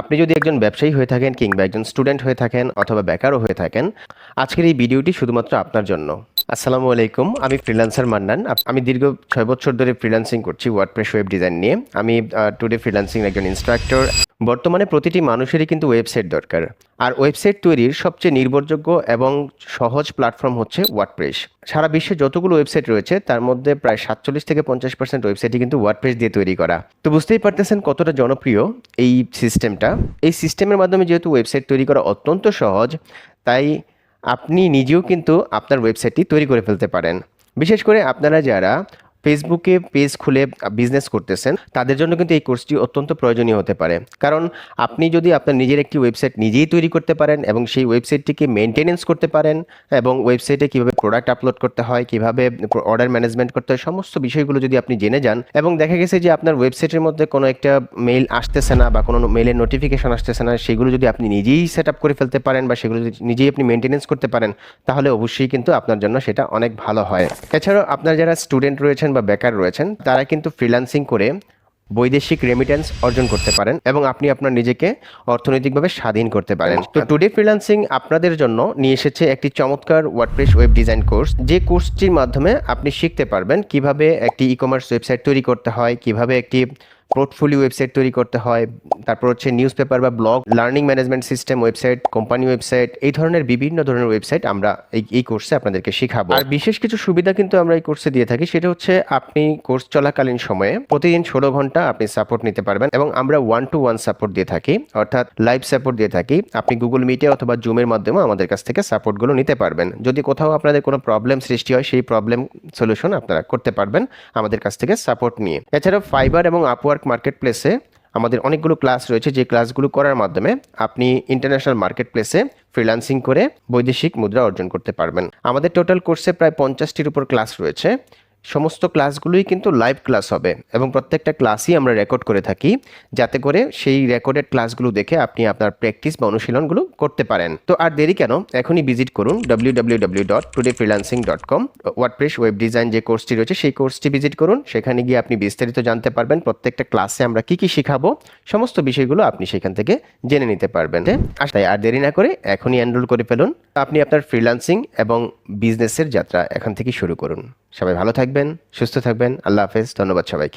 আপনি যদি একজন ব্যবসায়ী হয়ে থাকেন কিংবা একজন স্টুডেন্ট হয়ে থাকেন অথবা বেকারও হয়ে থাকেন, আজকের এই ভিডিওটি শুধুমাত্র আপনার জন্য। আসসালামু আলাইকুম, আমি ফ্রিল্যান্সার মান্নান। আমি দীর্ঘ ছয় বছর ধরে ফ্রিল্যান্সিং করছি ওয়ার্ডপ্রেস ওয়েব ডিজাইন নিয়ে। আমি টুডে ফ্রিল্যান্সিং একজন ইনস্ট্রাক্টর বর্তমানে প্রতিটি মানুষেরই কিন্তু ওয়েবসাইট দরকার। আর ওয়েবসাইট তৈরির সবচেয়ে নির্ভরযোগ্য এবং সহজ প্ল্যাটফর্ম হচ্ছে ওয়ার্ডপ্রেস সারা বিশ্বে যতগুলো ওয়েবসাইট রয়েছে, তার মধ্যে প্রায় সাতচল্লিশ থেকে পঞ্চাশ পার্সেন্ট ওয়েবসাইটই কিন্তু ওয়ার্ডপ্রেস দিয়ে তৈরি করা। তো বুঝতেই পারতেছেন কতটা জনপ্রিয় এই সিস্টেমটা। এই সিস্টেমের মাধ্যমে যেহেতু ওয়েবসাইট তৈরি করা অত্যন্ত সহজ, তাই আপনি নিজেও কিন্তু আপনার ওয়েবসাইটটি তৈরি করে ফেলতে পারেন। বিশেষ করে আপনারা যারা ফেসবুকে পেজ খুলে বিজনেস করতেছেন, তাদের জন্য কিন্তু এই কোর্সটি অত্যন্ত প্রয়োজনীয় হতে পারে। কারণ আপনি যদি আপনার নিজের একটি ওয়েবসাইট নিজেই তৈরি করতে পারেন এবং সেই ওয়েবসাইটটিকে মেনটেনেন্স করতে পারেন এবং ওয়েবসাইটে কীভাবে প্রোডাক্ট আপলোড করতে হয়, কীভাবে অর্ডার ম্যানেজমেন্ট করতে হয়, সমস্ত বিষয়গুলো যদি আপনি জেনে যান এবং দেখা গেছে যে আপনার ওয়েবসাইটের মধ্যে কোনো একটা মেইল আসতেছে না বা কোনো মেইলের নোটিফিকেশন আসতেছে না, সেগুলো যদি আপনি নিজেই সেট আপ করে ফেলতে পারেন বা সেগুলো যদি নিজেই আপনি মেনটেনেন্স করতে পারেন, তাহলে অবশ্যই কিন্তু আপনার জন্য সেটা অনেক ভালো হয়। এছাড়াও আপনার যারা স্টুডেন্ট রয়েছেন বা বেকার রয়েছেন, তারা কিন্তু ফ্রিল্যান্সিং করে বৈদেশিক রেমিটেন্স অর্জন করতে পারেন এবং আপনি আপনার নিজেকে অর্থনৈতিকভাবে স্বাধীন করতে পারেন। তো টুডে ফ্রিল্যান্সিং আপনাদের জন্য নিয়ে এসেছে একটি চমৎকার ওয়ার্ডপ্রেস ওয়েব ডিজাইন কোর্স যে কোর্সটির মাধ্যমে আপনি শিখতে পারবেন কীভাবে একটি ই কমার্স ওয়েবসাইট তৈরি করতে হয়, কীভাবে একটি পোর্টফোলিও ওয়েবসাইট তৈরি করতে হয়। তারপর হচ্ছে নিউজ পেপার বা blog learning management system website company website এই ধরনের বিভিন্ন ধরনের ওয়েবসাইট আমরা এই এই কোর্সে আপনাদেরকে শেখাবো। আর বিশেষ কিছু সুবিধা কিন্তু আমরা এই কোর্সে দিয়ে থাকি, সেটা হচ্ছে আপনি কোর্স চলাকালীন সময়ে প্রতিদিন ষোলো ঘণ্টা আপনি সাপোর্ট নিতে পারবেন এবং আমরা ওয়ান টু ওয়ান সাপোর্ট দিয়ে থাকি, অর্থাৎ লাইভ সাপোর্ট দিয়ে থাকি। আপনি গুগল মিটে অথবা জুমের মাধ্যমে আমাদের কাছ থেকে সাপোর্টগুলো নিতে পারবেন। যদি কোথাও আপনাদের কোনো প্রবলেম সৃষ্টি হয়, সেই প্রবলেম সলিউশন আপনারা করতে পারবেন আমাদের কাছ থেকে সাপোর্ট নিয়ে। এছাড়াও ফাইবার এবং আপওয়ার্ক মার্কেট প্লেসে আমাদের অনেকগুলো ক্লাস রয়েছে। যে ক্লাসগুলো করার মাধ্যমে আপনি ইন্টারন্যাশনাল মার্কেট প্লেসে ফ্রিলান্সিং করে বৈদেশিক মুদ্রা অর্জন করতে পারবেন। আমাদের টোটাল কোর্সে প্রায় পঞ্চাশটির উপর ক্লাস রয়েছে। সমস্ত ক্লাসগুলোই কিন্তু লাইভ ক্লাস হবে এবং প্রত্যেকটা ক্লাসই আমরা রেকর্ড করে থাকি যাতে করে সেই রেকর্ডেড ক্লাসগুলো দেখে আপনি আপনার প্র্যাকটিস বা অনুশীলনগুলো করতে পারেন। তো আর দেরি কেন? এখনই ভিজিট করুন W W dot today dot com WordPress web design যে কোর্সটি রয়েছে সেই কোর্সটি ভিজিট করুন। সেখানে গিয়ে আপনি বিস্তারিত জানতে পারবেন প্রত্যেকটা ক্লাসে আমরা কি কি শেখাবো, সমস্ত বিষয়গুলো আপনি সেখান থেকে জেনে নিতে পারবেন। আর তাই আর দেরি না করে এখনই এনরোল করে ফেলুন। আপনি আপনার ফ্রিল্যান্সিং এবং বিজনেসের যাত্রা এখান থেকে শুরু করুন। সবাই ভালো থাকবেন সুস্থ থাকবেন আল্লাহ হাফেজ ধন্যবাদ সবাইকে।